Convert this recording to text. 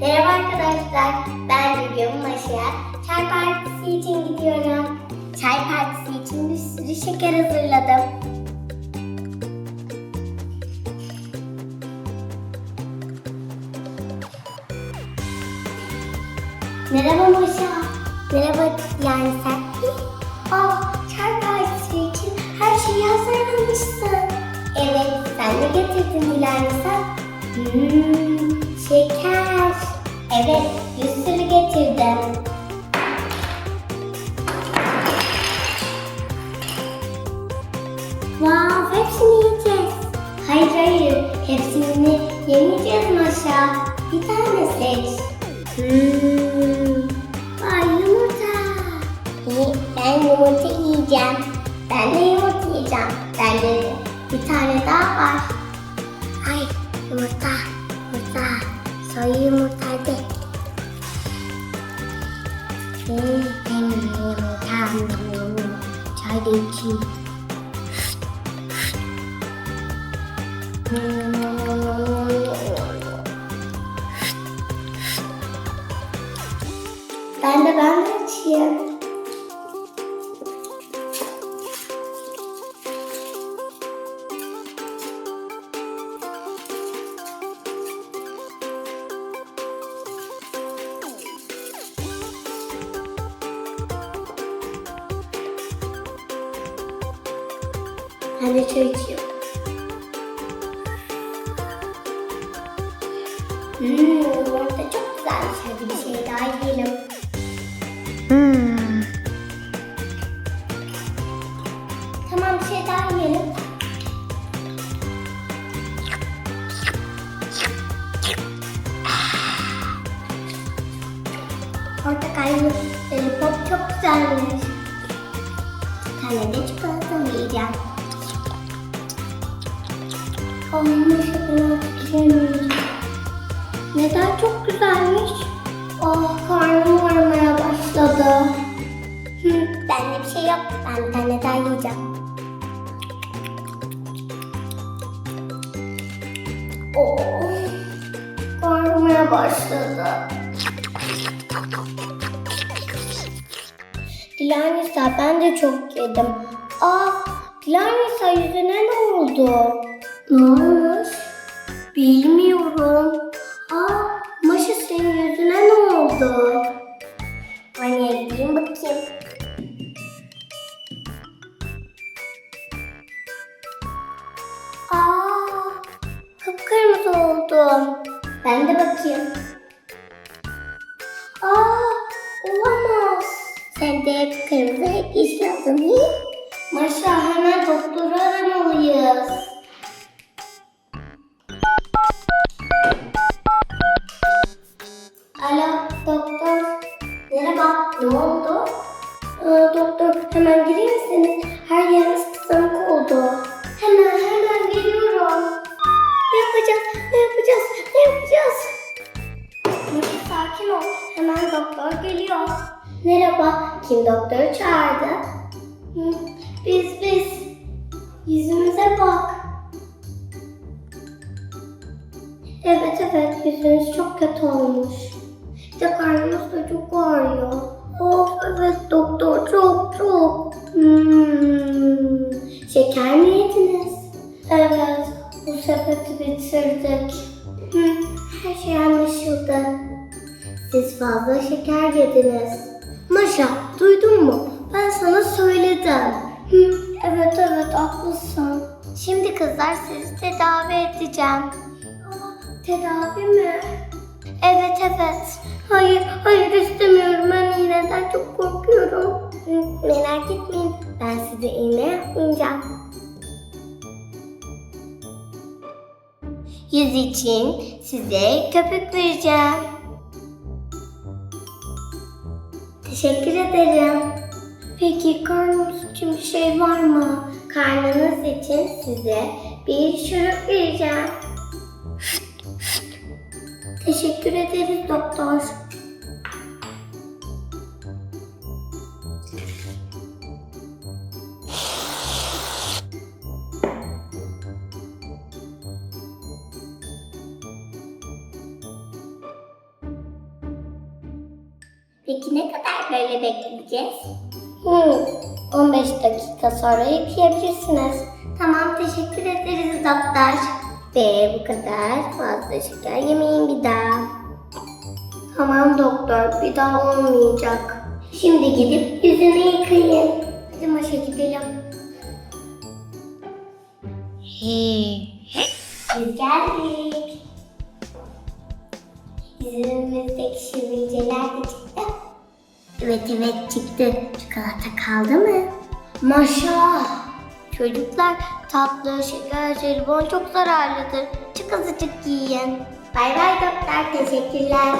Merhaba arkadaşlar, ben bugün Maşa'ya çay partisi için gidiyorum. Çay partisi için bir sürü şeker hazırladım. Merhaba Maşa. Merhaba yani sen. Aa, çay partisi için her şeyi hazırlamışsın. Evet, sen ne getirdin Dilan sen? Hmm, şeker. Evet, bir sürü getirdim. Vav, hepsini yiyeceğiz. Hayır hayır, hepsini yemeyeceğiz Maşa. Bir tane seç. Hmm, vay yumurta. Ben yumurta yiyeceğim. Ben de yumurta yiyeceğim. Bende de bir tane daha var. Ay yumurta, yumurta. Soy yumurta de. Hmm, benim yumurtam. Çay da içeyim. Ben de de çay içiyorum. Hmm, yumurta çok güzelmiş. Hadi bir şey daha yiyelim. Hmm. Tamam bir şey daha yiyelim. Portakallı lollipop çok güzelmiş. Bir tane de çikolata yiyeceğim. Olmuş biraz güzelmiş. Neden çok güzelmiş? Oh karnım ağrımaya başladı. Hı, bende bir şey yok. Ben bir tane yiyeceğim. Oh, ağrımaya başladı. Dilanisa ben de çok yedim. Aa, Dilanisa yüzüne ne oldu? Ne olmuş? Bilmiyorum. Aa, Maşa senin yüzüne ne oldu? Anne gideyim bakayım. Aa, kıpkırmızı oldum. Ben de bakayım. Aa, olamaz. Sen de hep kırmızı hep değil mi? Maşa hemen doktoru aramalıyız. Alo doktor. Merhaba. Ne oldu? Aa, doktor hemen gelir misiniz? Her yerimiz kızamık oldu. Hemen hemen geliyorum. Ne yapacağız? Ne yapacağız? Ne yapacağız? Nuri sakin ol. Hemen doktor geliyor. Merhaba. Kim doktoru çağırdı? Biz biz. Yüzümüze bak. Evet evet yüzünüz çok kötü olmuş. Şey anlaşıldı. Siz fazla şeker yediniz. Maşa duydun mu? Ben sana söyledim. Hı, evet evet haklısın. Şimdi kızlar sizi tedavi edeceğim. Tedavi mi? Evet evet. Hayır hayır istemiyorum. Ben iğneden çok korkuyorum. Hı, merak etmeyin. Ben size iğne yapmayacağım. Yüz için size köpük vereceğim. Teşekkür ederim. Peki karnınız için bir şey var mı? Karnınız için size bir şurup vereceğim. Teşekkür ederiz doktor. Peki ne kadar böyle bekleyeceğiz? Hmm, 15 dakika sonra yıkayabilirsiniz. Tamam teşekkür ederiz doktor. Ve bu kadar fazla şeker yemeyin bir daha. Tamam doktor bir daha olmayacak. Şimdi gidip yüzünü yıkayın. Hadi maşa gidelim. Biz geldik. Yüzümüzdeki sivilceler de çıktı. Evet evet çıktı. Çikolata kaldı mı? Maşa. Çocuklar tatlı, şeker, jelibon çok zararlıdır. Çok azıcık yiyin. Bay bay doktor. Teşekkürler.